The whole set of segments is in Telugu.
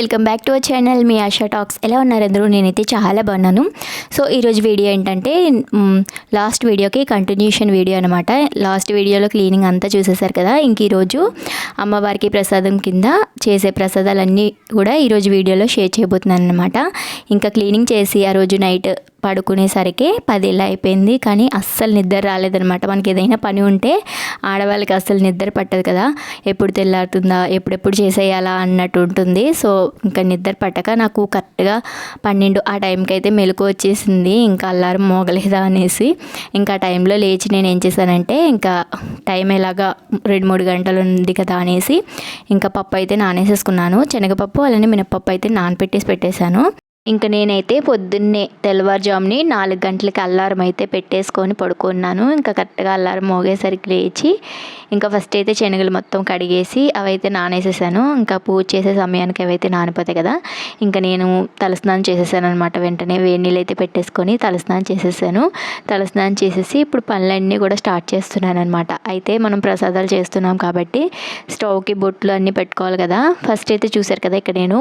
Welcome back to our channel. Me Asha talks. ఎలా ఉన్నారు అందరూ? నేనైతే చాలా బాగున్నాను. సో ఈరోజు వీడియో ఏంటంటే లాస్ట్ వీడియోకి కంటిన్యూషన్ వీడియో అనమాట లాస్ట్ వీడియోలో క్లీనింగ్ అంతా చూసేసారు కదా. ఇంక ఈరోజు అమ్మవారికి ప్రసాదం కింద చేసే ప్రసాదాలన్నీ కూడా ఈరోజు వీడియోలో షేర్ చేయబోతున్నాను అనమాట ఇంకా క్లీనింగ్ చేసి ఆ రోజు నైట్ పడుకునేసరికి పదేళ్ళు అయిపోయింది. కానీ అస్సలు నిద్ర రాలేదనమాట మనకి ఏదైనా పని ఉంటే ఆడవాళ్ళకి అస్సలు నిద్ర పట్టదు కదా. ఎప్పుడు తెల్లారుతుందా ఎప్పుడెప్పుడు చేసేయాలా అన్నట్టు ఉంటుంది. సో ఇంకా నిద్ర పట్టక నాకు కరెక్ట్గా పన్నెండు ఆ టైంకి అయితే మెలకు వచ్చేసింది. ఇంకా అల్లారం మోగలేదా అనేసి ఇంకా ఆ టైంలో లేచి నేను ఏం చేశానంటే ఇంకా టైం ఎలాగా రెండు మూడు గంటలు ఉంది కదా అనేసి ఇంకా పప్పు అయితే నానేసేసుకున్నాను. శనగపప్పు అలానే మినపప్పు అయితే నానపెట్టేసి పెట్టేశాను. ఇంకా నేనైతే పొద్దున్నే తెల్లవారుజాముని నాలుగు గంటలకి అల్లారం అయితే పెట్టేసుకొని పడుకున్నాను. ఇంకా కరెక్ట్గా అల్లారం మోగేసరికి లేచి ఇంకా ఫస్ట్ అయితే శనగలు మొత్తం కడిగేసి అవైతే నానేసేసాను. ఇంకా పూజ చేసే సమయానికి అవైతే నానిపోతాయి కదా. ఇంకా నేను తలస్నానం చేసేసాను అనమాట వెంటనే వేడి నీళ్ళు అయితే పెట్టేసుకొని తలస్నానం చేసేసాను. తలస్నానం చేసేసి ఇప్పుడు పనులన్నీ కూడా స్టార్ట్ చేస్తున్నాను అనమాట అయితే మనం ప్రసాదాలు చేస్తున్నాం కాబట్టి స్టవ్కి బొట్లు అన్నీ పెట్టుకోవాలి కదా. ఫస్ట్ అయితే చూసారు కదా ఇక్కడ నేను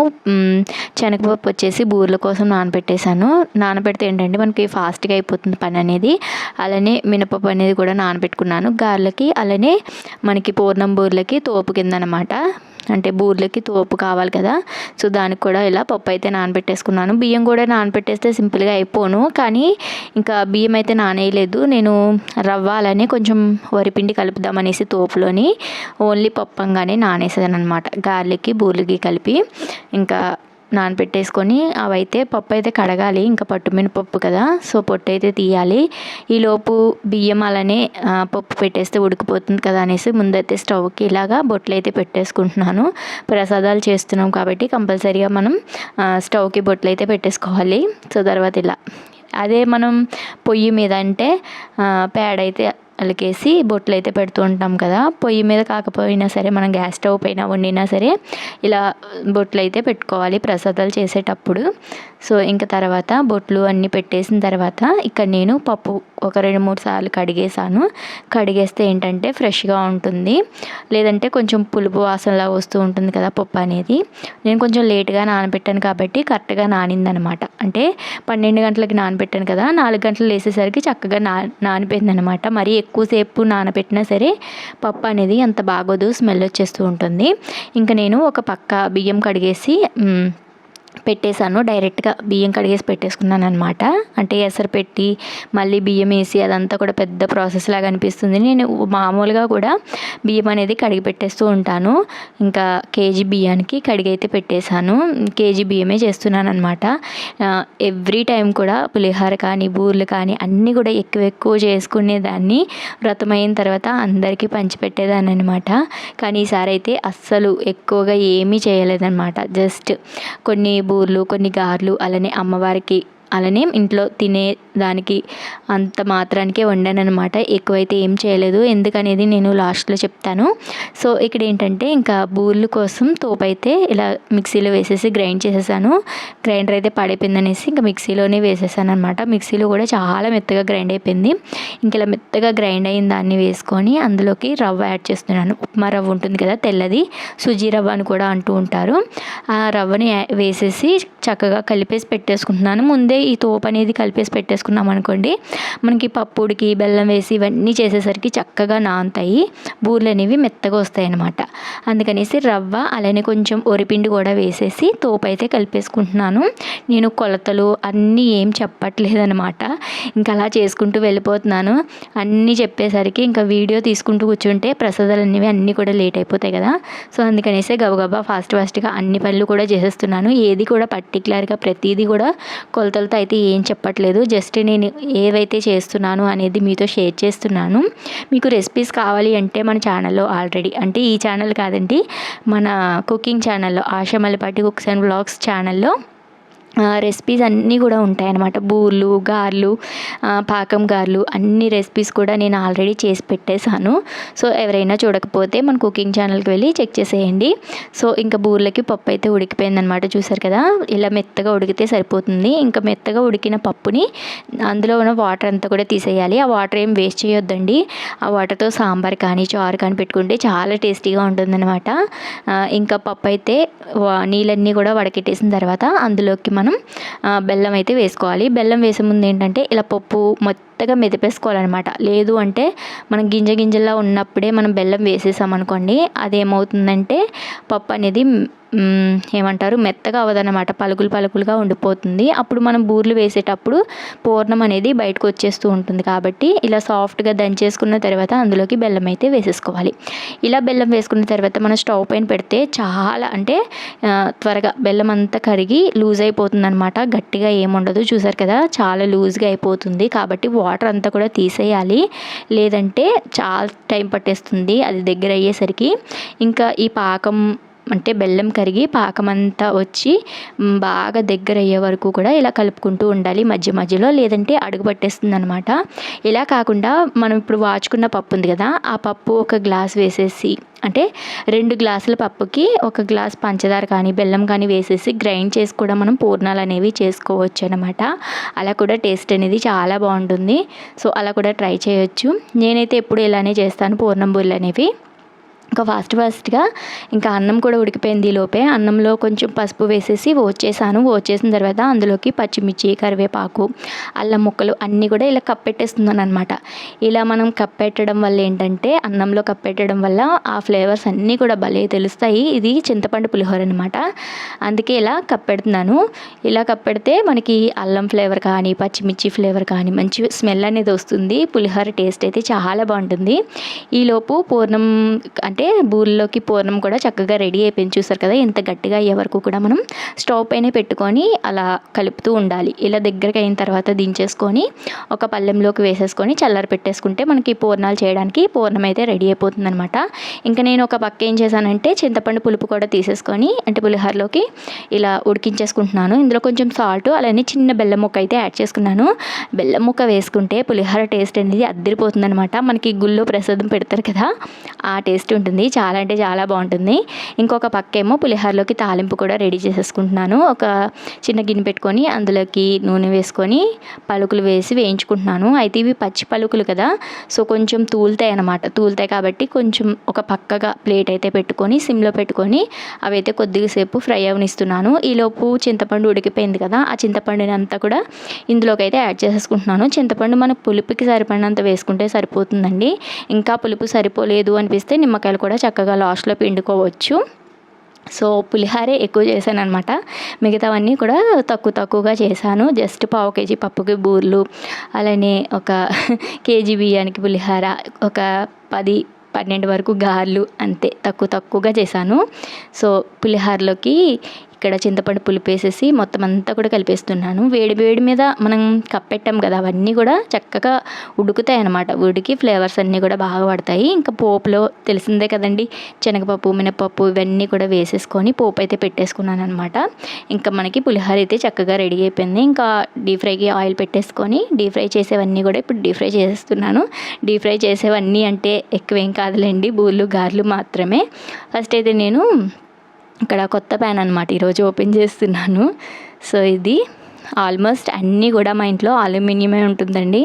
శనగపప్పు వచ్చేసి బూరెలు కోసం నానబెట్టేశాను. నానబెడితే ఏంటంటే మనకి ఫాస్ట్గా అయిపోతుంది పని అనేది. అలానే మినపప్పు అనేది కూడా నానబెట్టుకున్నాను. గారెలకి అలానే మనకి పూర్ణం బూరెలకి తోపు కింద అనమాట అంటే బూర్లకి తోపు కావాలి కదా. సో దానికి కూడా ఇలా పప్పు అయితే నానబెట్టేసుకున్నాను. బియ్యం కూడా నానబెట్టేస్తే సింపుల్గా అయిపోను. కానీ ఇంకా బియ్యం అయితే నానేయలేదు. నేను రవ్వ అలానే కొంచెం వరిపిండి కలుపుదామనేసి తోపులోని ఓన్లీ పప్పంగానే నానేసాను అనమాట గార్లిక్కి బూర్లకి కలిపి. ఇంకా నానబెట్టేసుకొని అవైతే పప్పు అయితే కడగాలి. ఇంకా పట్టు మినపప్పు కదా. సో పొట్టు అయితే తీయాలి ఈలోపు బియ్యం అలానే పప్పు పెట్టేస్తే ఉడికిపోతుంది కదా అనేసి ముందైతే స్టవ్కి ఇలాగా బొట్లు అయితే పెట్టేసుకుంటున్నాను. ప్రసాదాలు చేస్తున్నాం కాబట్టి కంపల్సరీగా మనం స్టవ్కి బొట్లు అయితే పెట్టేసుకోవాలి. సో తర్వాత ఇలా. అదే మనం పొయ్యి మీద అంటే పేడ అయితే అలికేసి బొట్లు అయితే పెడుతూ ఉంటాం కదా. పొయ్యి మీద కాకపోయినా సరే మనం గ్యాస్ స్టవ్ పైన వండినా సరే ఇలా బొట్లు అయితే పెట్టుకోవాలి ప్రసాదాలు చేసేటప్పుడు. సో ఇంకా తర్వాత బొట్లు అన్నీ పెట్టేసిన తర్వాత ఇక్కడ నేను పప్పు ఒక రెండు మూడు సార్లు కడిగేసాను కడిగేస్తే ఏంటంటే ఫ్రెష్గా ఉంటుంది. లేదంటే కొంచెం పులుపు వాసనలా వస్తూ ఉంటుంది కదా పప్పు అనేది. నేను కొంచెం లేట్గా నానబెట్టాను కాబట్టి కరెక్ట్గా నానిందనమాట. అంటే పన్నెండు గంటలకి నానబెట్టాను కదా నాలుగు గంటలు వేసేసరికి చక్కగా నా నానిపోయింది అనమాట మరీ ఎక్కువసేపు నానబెట్టినా సరే పప్పు అనేది అంత బాగోదు స్మెల్ వచ్చేస్తూ ఉంటుంది. ఇంకా నేను ఒక పక్క బియ్యం కడిగేసి పెట్టేశాను. డైరెక్ట్గా బియ్యం కడిగేసి పెట్టేసుకున్నాను అనమాట అంటే ఎసరు పెట్టి మళ్ళీ బియ్యం వేసి అదంతా కూడా పెద్ద ప్రాసెస్ లాగా అనిపిస్తుంది. నేను మామూలుగా కూడా బియ్యం అనేది కడిగి పెట్టేస్తూ ఉంటాను. ఇంకా కేజీ బియ్యానికి కడిగి అయితే పెట్టేశాను. కేజీ బియ్యమే చేస్తున్నాను అనమాట ఎవ్రీ టైం కూడా పులిహోర కానీ బూర్లు కానీ అన్నీ కూడా ఎక్కువ ఎక్కువ చేసుకునేదాన్ని. వ్రతం అయిన తర్వాత అందరికీ పంచిపెట్టేదాన్ని అనమాట కానీ ఈసారి అయితే అస్సలు ఎక్కువగా ఏమీ చేయలేదన్నమాట. జస్ట్ కొన్ని బూర్లు కొన్ని గారెలు అలానే అమ్మవారికి అలానే ఇంట్లో తినే దానికి అంత మాత్రానికే వండాను అనమాట ఎక్కువైతే ఏం చేయలేదు. ఎందుకనేది నేను లాస్ట్లో చెప్తాను. సో ఇక్కడ ఏంటంటే ఇంకా బూర్లు కోసం తోపు అయితే ఇలా మిక్సీలో వేసేసి గ్రైండ్ చేసేసాను. గ్రైండర్ అయితే పడైపోయిందనేసి ఇంకా మిక్సీలోనే వేసేసాను అనమాట మిక్సీలో కూడా చాలా మెత్తగా గ్రైండ్ అయిపోయింది. ఇంకా ఇలా మెత్తగా గ్రైండ్ అయిన దాన్ని వేసుకొని అందులోకి రవ్వ యాడ్ చేస్తున్నాను. ఉప్మా రవ్వ ఉంటుంది కదా తెల్లది. సుజీ రవ్వ అని కూడా అంటూ ఉంటారు. ఆ రవ్వని వేసేసి చక్కగా కలిపేసి పెట్టేసుకుంటున్నాను. ముందే ఈ తోపు అనేది కలిపేసి పెట్టేసుకున్నాం అనుకోండి. మనకి పప్పుడికి బెల్లం వేసి ఇవన్నీ చేసేసరికి చక్కగా నానుతాయి. బూర్లు అనేవి మెత్తగా వస్తాయి అన్నమాట అందుకనేసి రవ్వ అలానే కొంచెం ఒరిపిండి కూడా వేసేసి తోపు అయితే కలిపేసుకుంటున్నాను. నేను కొలతలు అన్నీ ఏం చెప్పట్లేదనమాట ఇంకా అలా చేసుకుంటూ వెళ్ళిపోతున్నాను. అన్నీ చెప్పేసరికి ఇంకా వీడియో తీసుకుంటూ కూర్చుంటే ప్రసాదాలు అనేవి అన్నీ కూడా లేట్ అయిపోతాయి కదా. సో అందుకనేసి గబగబా ఫాస్ట్ ఫాస్ట్గా అన్ని పనులు కూడా చేసేస్తున్నాను. ఏది కూడా పర్టికులర్గా ప్రతిదీ కూడా కొలతలు కొలతలతో అయితే ఏం చెప్పట్లేదు. జస్ట్ నేను ఏవైతే చేస్తున్నాను అనేది మీతో షేర్ చేస్తున్నాను. మీకు రెసిపీస్ కావాలి అంటే మన ఛానల్లో ఆల్రెడీ అంటే ఈ ఛానల్ కాదండి మన కుకింగ్ ఛానల్లో ఆశమల్లిపాటి కుక్స్ అండ్ బ్లాగ్స్ ఛానల్లో రెసిపీస్ అన్నీ కూడా ఉంటాయన్నమాట. బూర్లు గారెలు పాకం గారెలు అన్ని రెసిపీస్ కూడా నేను ఆల్రెడీ చేసి పెట్టేశాను. సో ఎవరైనా చూడకపోతే మన కుకింగ్ ఛానల్కి వెళ్ళి చెక్ చేసేయండి. సో ఇంకా బూర్లకి పప్పు అయితే ఉడికిపోయిందనమాట చూసారు కదా? ఇలా మెత్తగా ఉడికితే సరిపోతుంది. ఇంకా మెత్తగా ఉడికిన పప్పుని అందులో ఉన్న వాటర్ అంతా కూడా తీసేయాలి. ఆ వాటర్ ఏం వేస్ట్ చేయొద్దండి. ఆ వాటర్తో సాంబార్ కానీ చారు కానీ పెట్టుకుంటే చాలా టేస్టీగా ఉంటుందన్నమాట. ఇంకా పప్పు అయితే నీళ్ళన్నీ కూడా వడకెట్టేసిన తర్వాత అందులోకి మనం బెల్లం అయితే వేసుకోవాలి. బెల్లం వేసే ముందు ఏంటంటే ఇలా పప్పు మెత్తగా మెదిపేసుకోవాలన్నమాట. లేదు అంటే మనం గింజ గింజలా ఉన్నప్పుడే మనం బెల్లం వేసేసామనుకోండి అదేమవుతుందంటే పప్పు అనేది ఏమంటారు? మెత్తగా అవ్వదన్నమాట. పలుకులు పలుకులుగా ఉండిపోతుంది. అప్పుడు మనం బూర్లు వేసేటప్పుడు పూర్ణం అనేది బయటకు వచ్చేస్తూ ఉంటుంది కాబట్టి ఇలా సాఫ్ట్గా దంచేసుకున్న తర్వాత అందులోకి బెల్లం అయితే వేసేసుకోవాలి. ఇలా బెల్లం వేసుకున్న తర్వాత మనం స్టవ్ పైన పెడితే చాలా అంటే త్వరగా బెల్లం అంతా కరిగి లూజ్ అయిపోతుంది అనమాట గట్టిగా ఏముండదు చూసారు కదా? చాలా లూజ్గా అయిపోతుంది కాబట్టి వాటర్ అంతా కూడా తీసేయాలి. లేదంటే చాలా టైం పట్టేస్తుంది. అది దగ్గర అయ్యేసరికి. ఇంకా ఈ పాకం అంటే బెల్లం కరిగి పాకమంతా వచ్చి బాగా దగ్గర అయ్యే వరకు కూడా ఇలా కలుపుకుంటూ ఉండాలి మధ్య మధ్యలో. లేదంటే అడుగు పట్టేస్తుంది అనమాట ఇలా కాకుండా మనం ఇప్పుడు వాచుకున్న పప్పు ఉంది కదా ఆ పప్పు ఒక గ్లాస్ వేసేసి అంటే రెండు గ్లాసుల పప్పుకి ఒక గ్లాస్ పంచదార కానీ బెల్లం కానీ వేసేసి గ్రైండ్ చేసి కూడా మనం పూర్ణాలు అనేవి చేసుకోవచ్చు అనమాట అలా కూడా టేస్ట్ అనేది చాలా బాగుంటుంది. సో అలా కూడా ట్రై చేయొచ్చు. నేనైతే ఎప్పుడు ఇలానే చేస్తాను పూర్ణం బూరెలు అనేవి. ఇంకా ఫాస్ట్ ఫాస్ట్గా ఇంకా అన్నం కూడా ఉడికిపోయింది లోపే. అన్నంలో కొంచెం పసుపు వేసేసి వచ్చేసాను. వచ్చేసిన తర్వాత అందులోకి పచ్చిమిర్చి కరివేపాకు అల్లం ముక్కలు అన్నీ కూడా ఇలా కప్పెట్టేస్తున్నాను అనమాట ఇలా మనం కప్పెట్టడం వల్ల ఏంటంటే అన్నంలో కప్పెట్టడం వల్ల ఆ ఫ్లేవర్స్ అన్నీ కూడా భలే తెలుస్తాయి. ఇది చింతపండు పులిహోర అనమాట అందుకే ఇలా కప్పెడుతున్నాను. ఇలా కప్పెడితే మనకి అల్లం ఫ్లేవర్ కానీ పచ్చిమిర్చి ఫ్లేవర్ కానీ మంచి స్మెల్ అనేది వస్తుంది. పులిహోర టేస్ట్ అయితే చాలా బాగుంటుంది. ఈలోపు పూర్ణం అంటే అంటే బూరిలోకి పూర్ణం కూడా చక్కగా రెడీ అయిపోయింది. చూసారు కదా ఇంత గట్టిగా అయ్యే వరకు కూడా మనం స్టవ్ పైన పెట్టుకొని అలా కలుపుతూ ఉండాలి. ఇలా దగ్గరికి అయిన తర్వాత దించేసుకొని ఒక పళ్ళెంలోకి వేసేసుకొని చల్లారి పెట్టేసుకుంటే మనకి పూర్ణాలు చేయడానికి పూర్ణం అయితే రెడీ అయిపోతుంది అనమాట ఇంకా నేను ఒక పక్క ఏం చేశానంటే చింతపండు పులుపు కూడా తీసేసుకొని అంటే పులిహోరలోకి ఇలా ఉడికించేసుకుంటున్నాను. ఇందులో కొంచెం సాల్ట్ అలానే చిన్న బెల్లం ముక్క అయితే యాడ్ చేసుకున్నాను. బెల్లం ముక్క వేసుకుంటే పులిహోర టేస్ట్ అనేది అద్దరిపోతుంది అనమాట మనకి గుళ్ళో ప్రసాదం పెడతారు కదా ఆ టేస్ట్ ఉంటుంది. బాగుంటుంది. చాలా అంటే చాలా బాగుంటుంది. ఇంకొక పక్కేమో పులిహోరలోకి తాలింపు కూడా రెడీ చేసేసుకుంటున్నాను. ఒక చిన్న గిన్నె పెట్టుకొని అందులోకి నూనె వేసుకొని పలుకులు వేసి వేయించుకుంటున్నాను. అయితే ఇవి పచ్చి పలుకులు కదా సో కొంచెం తూలుతాయి అనమాట తూలుతాయి కాబట్టి కొంచెం ఒక పక్కగా ప్లేట్ అయితే పెట్టుకొని సిమ్లో పెట్టుకొని అవి అయితే కొద్దిగా సేపు ఫ్రై అవనిస్తున్నాను. ఈలోపు చింతపండు ఉడికిపోయింది కదా ఆ చింతపండుని అంతా కూడా ఇందులోకి అయితే యాడ్ చేసేసుకుంటున్నాను. చింతపండు మన పులుపుకి సరిపడినంత వేసుకుంటే సరిపోతుందండి. ఇంకా పులుపు సరిపోలేదు అనిపిస్తే నిమ్మకాయలు కూడా చక్కగా లాస్ట్లో పిండుకోవచ్చు. సో పులిహారే ఎక్కువ చేశాను అనమాట మిగతావన్నీ కూడా తక్కువ తక్కువగా చేశాను. జస్ట్ పావు కేజీ పప్పుకి బూర్లు అలానే ఒక కేజీ బియ్యానికి పులిహార ఒక పది పన్నెండు వరకు గారెలు అంతే తక్కువ తక్కువగా చేశాను. సో పులిహారలోకి ఇక్కడ చింతపండు పులుపు వేసేసి మొత్తం అంతా కూడా కలిపేస్తున్నాను. వేడి వేడి మీద మనం కప్పెట్టాం కదా అవన్నీ కూడా చక్కగా ఉడుకుతాయి అనమాట ఉడికి ఫ్లేవర్స్ అన్నీ కూడా బాగా పడతాయి. ఇంకా పోపులో తెలిసిందే కదండి శనగపప్పు మినపప్పు ఇవన్నీ కూడా వేసేసుకొని పోపు అయితే పెట్టేసుకున్నాను అనమాట ఇంకా మనకి పులిహోర అయితే చక్కగా రెడీ అయిపోయింది. ఇంకా డీప్ ఫ్రైకి ఆయిల్ పెట్టేసుకొని డీప్ ఫ్రై చేసేవన్నీ కూడా ఇప్పుడు డీప్ ఫ్రై చేసేస్తున్నాను. డీప్ ఫ్రై చేసేవన్నీ అంటే ఎక్కువేం కాదులేండి బూళ్ళు గారెలు మాత్రమే. ఫస్ట్ అయితే నేను ఇక్కడ కొత్త ప్యాన్ అనమాట ఈరోజు ఓపెన్ చేస్తున్నాను. సో ఇది ఆల్మోస్ట్ అన్నీ కూడా మా ఇంట్లో అల్యూమినియమే ఉంటుందండి.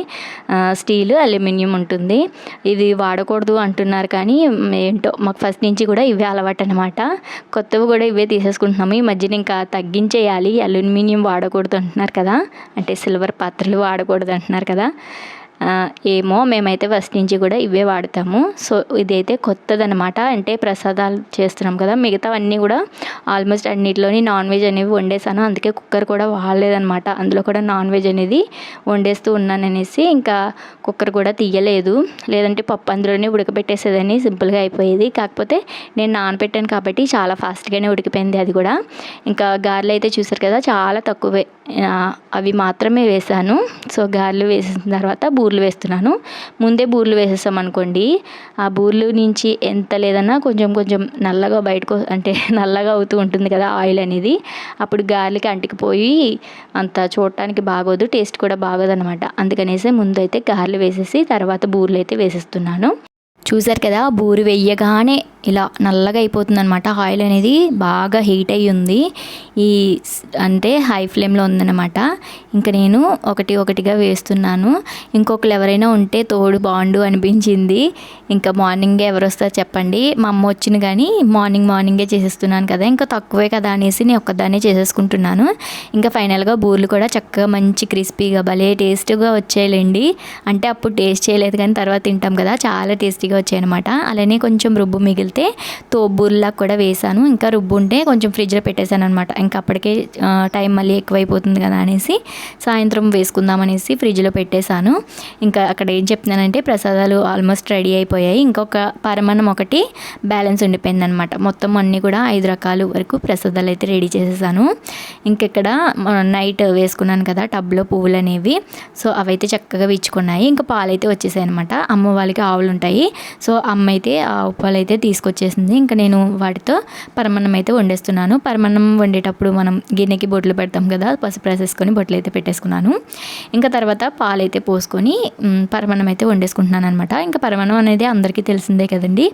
స్టీల్ అల్యూమినియం ఉంటుంది. ఇది వాడకూడదు అంటున్నారు కానీ ఏంటో మాకు ఫస్ట్ నుంచి కూడా ఇవే అలవాటు అనమాట కొత్తవి కూడా ఇవే తీసేసుకుంటున్నాము. ఈ మధ్యన ఇంకా తగ్గించేయాలి. అల్యూమినియం వాడకూడదు అంటున్నారు కదా. అంటే సిల్వర్ పాత్రలు వాడకూడదు అంటున్నారు కదా. ఏమో మేమైతే ఫస్ట్ నుంచి కూడా ఇవే వాడతాము. సో ఇదైతే కొత్తదనమాట అంటే ప్రసాదాలు చేస్తున్నాం కదా మిగతావన్నీ కూడా ఆల్మోస్ట్ అన్నిటిలోని నాన్ వెజ్ అనేవి వండేసాను. అందుకే కుక్కర్ కూడా వాడలేదనమాట అందులో కూడా నాన్ వెజ్ అనేది వండేస్తూ ఉన్నాను అనేసి ఇంకా కుక్కర్ కూడా తీయలేదు. లేదంటే పప్పు అందులోనే ఉడకబెట్టేసేదని సింపుల్గా అయిపోయేది. కాకపోతే నేను నానబెట్టాను కాబట్టి చాలా ఫాస్ట్గానే ఉడికిపోయింది అది కూడా. ఇంకా గారెలు అయితే చూసారు కదా చాలా తక్కువే. అవి మాత్రమే వేసాను. సో గారెలు వేసిన తర్వాత బూర్లు వేస్తున్నాను. ముందే బూర్లు వేసేసామనుకోండి ఆ బూర్లు నుంచి ఎంత లేదన్నా కొంచెం కొంచెం నల్లగా బయటకు అంటే నల్లగా అవుతూ ఉంటుంది కదా ఆయిల్ అనేది. అప్పుడు గాలికి అంటికిపోయి అంత చూడటానికి బాగోదు టేస్ట్ కూడా బాగోదు అనమాట అందుకనేసి ముందు అయితే గారెలు వేసేసి తర్వాత బూర్లు అయితే వేసేస్తున్నాను. చూసారు కదా బూరి వెయ్యగానే ఇలా నల్లగా అయిపోతుందనమాట ఆయిల్ అనేది బాగా హీట్ అయ్యి ఉంది. ఈ అంటే హై ఫ్లేమ్లో ఉందన్నమాట. ఇంకా నేను ఒకటి ఒకటిగా వేస్తున్నాను. ఇంకొకరు ఎవరైనా ఉంటే తోడు బాగుండు అనిపించింది. ఇంకా మార్నింగే ఎవరు వస్తారు చెప్పండి. మా అమ్మ వచ్చిన కానీ మార్నింగ్ మార్నింగే చేసేస్తున్నాను కదా ఇంకా తక్కువే కదా అనేసి నేను ఒక్కదాన్నే చేసేసుకుంటున్నాను. ఇంకా ఫైనల్గా బూర్లు కూడా చక్కగా మంచి క్రిస్పీగా భలే టేస్ట్గా వచ్చేయాలండి. అంటే అప్పుడు టేస్ట్ చేయలేదు కానీ తర్వాత తింటాం కదా చాలా టేస్టీగా వచ్చాయన్నమాట. అలానే కొంచెం రుబ్బు మిగిలితే తోబూర్లా కూడా వేసాను ఇంకా రుబ్బు ఉంటే కొంచెం ఫ్రిడ్జ్లో పెట్టేశాను అనమాట ఇంకా అప్పటికే టైం మళ్ళీ ఎక్కువైపోతుంది కదా అనేసి సాయంత్రం వేసుకుందాం అనేసి ఫ్రిడ్జ్లో పెట్టేశాను. ఇంకా అక్కడ ఏం చెప్తున్నానంటే ప్రసాదాలు ఆల్మోస్ట్ రెడీ అయిపోయాయి. ఇంకొక పరమాణం ఒకటి బ్యాలెన్స్ ఉండిపోయింది అనమాట మొత్తం అన్నీ కూడా ఐదు రకాలు వరకు ప్రసాదాలు అయితే రెడీ చేసేసాను. ఇంకెక్కడ నైట్ వేసుకున్నాను కదా టబ్లో పువ్వులు అనేవి సో అవైతే చక్కగా విచ్చుకున్నాయి. ఇంకా పాలైతే వచ్చేసాయి అనమాట అమ్మ వాళ్ళకి ఆవులు ఉంటాయి సో అమ్మ అయితే ఆ ఉప్పాలు అయితే తీసుకొచ్చేసింది. ఇంకా నేను వాటితో పరమన్నం అయితే వండేస్తున్నాను. పరమన్నం వండేటప్పుడు మనం గిన్నెకి బొట్లు పెడతాం కదా పసుపు రాసేసుకొని బొట్లు అయితే పెట్టేసుకున్నాను. ఇంకా తర్వాత పాలు అయితే పోసుకొని పరమన్నం అయితే వండేసుకుంటున్నాను అనమాట ఇంకా పరమన్నం అనేది అందరికీ తెలిసిందే కదండి.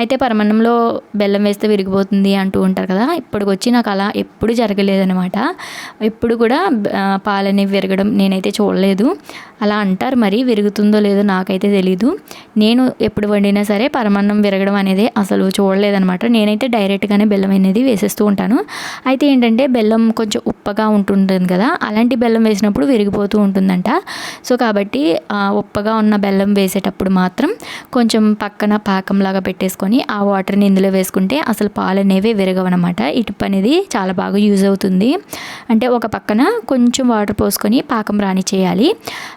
అయితే పరమన్నంలో బెల్లం వేస్తే విరిగిపోతుంది అంటూ ఉంటారు కదా ఇప్పటికొచ్చి నాకు అలా ఎప్పుడు జరగలేదనమాట ఎప్పుడు కూడా పాలనేవి విరగడం నేనైతే చూడలేదు. అలా అంటారు మరి విరుగుతుందో లేదో నాకైతే తెలీదు. నేను ఎప్పుడు వండినా సరే పరమాన్నం విరగడం అనేది అసలు చూడలేదనమాట నేనైతే డైరెక్ట్గానే బెల్లం అనేది వేసేస్తూ ఉంటాను. అయితే ఏంటంటే బెల్లం కొంచెం ఉప్పగా ఉంటుంటుంది కదా అలాంటి బెల్లం వేసినప్పుడు విరిగిపోతూ ఉంటుందంట. సో కాబట్టి ఉప్పగా ఉన్న బెల్లం వేసేటప్పుడు మాత్రం కొంచెం పక్కన పాకంలాగా పెట్టేసుకొని ఆ వాటర్ని ఇందులో వేసుకుంటే అసలు పాలు అనేవి విరగవనమాట ఈ టిప్ అనేది చాలా బాగా యూజ్ అవుతుంది. అంటే ఒక పక్కన కొంచెం వాటర్ పోసుకొని పాకం రాణి చేయాలి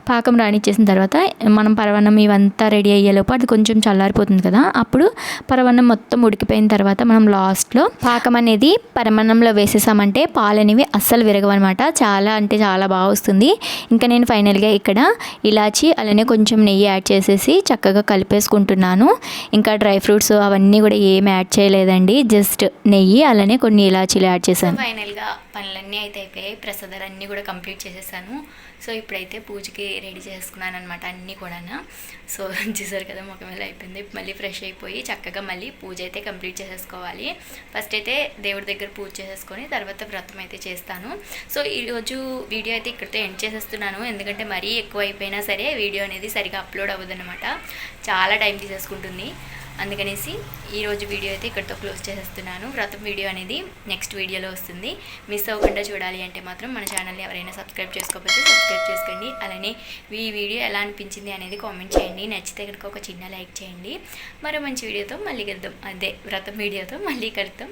పాకం రానిచ్చేసిన తర్వాత మనం పరవన్నం ఇవంతా రెడీ అయ్యేలోపు అది కొంచెం చల్లారిపోతుంది కదా. అప్పుడు పరవన్నం మొత్తం ఉడికిపోయిన తర్వాత మనం లాస్ట్లో పాకం అనేది పరమన్నంలో వేసేసామంటే పాలు అనేవి అస్సలు విరగవన్నమాట. చాలా అంటే చాలా బాగా వస్తుంది. ఇంకా నేను ఫైనల్గా ఇక్కడ ఇలాచి అలానే కొంచెం నెయ్యి యాడ్ చేసేసి చక్కగా కలిపేసుకుంటున్నాను. ఇంకా డ్రై ఫ్రూట్స్ అవన్నీ కూడా ఏం యాడ్ చేయలేదండి. జస్ట్ నెయ్యి అలానే కొన్ని ఇలాచీలు యాడ్ చేశాను. ఫైనల్గా పనులన్నీ అయితే అయిపోయాయి. ప్రసాదాలు అన్నీ కూడా కంప్లీట్ చేసేసాను. సో ఇప్పుడైతే పూజకి రెడీ చేసుకున్నాను అనమాట అన్నీ కూడా సో చూసారు కదా ముఖమేళ అయిపోయింది. మళ్ళీ ఫ్రెష్ అయిపోయి చక్కగా మళ్ళీ పూజ అయితే కంప్లీట్ చేసేసుకోవాలి. ఫస్ట్ అయితే దేవుడి దగ్గర పూజ చేసేసుకొని తర్వాత వ్రతం అయితే చేస్తాను. సో ఈరోజు వీడియో అయితే ఇక్కడితో ఎండ్ చేసేస్తున్నాను. ఎందుకంటే మరీ ఎక్కువ అయిపోయినా సరే వీడియో అనేది సరిగా అప్లోడ్ అవ్వదు చాలా టైం తీసేసుకుంటుంది. అందుకనేసి ఈరోజు వీడియో అయితే ఇక్కడితో క్లోజ్ చేసేస్తున్నాను. వ్రతం వీడియో అనేది నెక్స్ట్ వీడియోలో వస్తుంది. మిస్ అవ్వకుండా చూడాలి అంటే మాత్రం మన ఛానల్ని ఎవరైనా సబ్స్క్రైబ్ చేసుకోకపోతే సబ్స్క్రైబ్ చేసుకోండి. అలానే ఈ వీడియో ఎలా అనిపించింది అనేది కామెంట్ చేయండి. నచ్చితే కనుక ఒక చిన్న లైక్ చేయండి. మరో మంచి వీడియోతో మళ్ళీ కలుద్దాం. అదే వ్రతం వీడియోతో మళ్ళీ కలుద్దాం.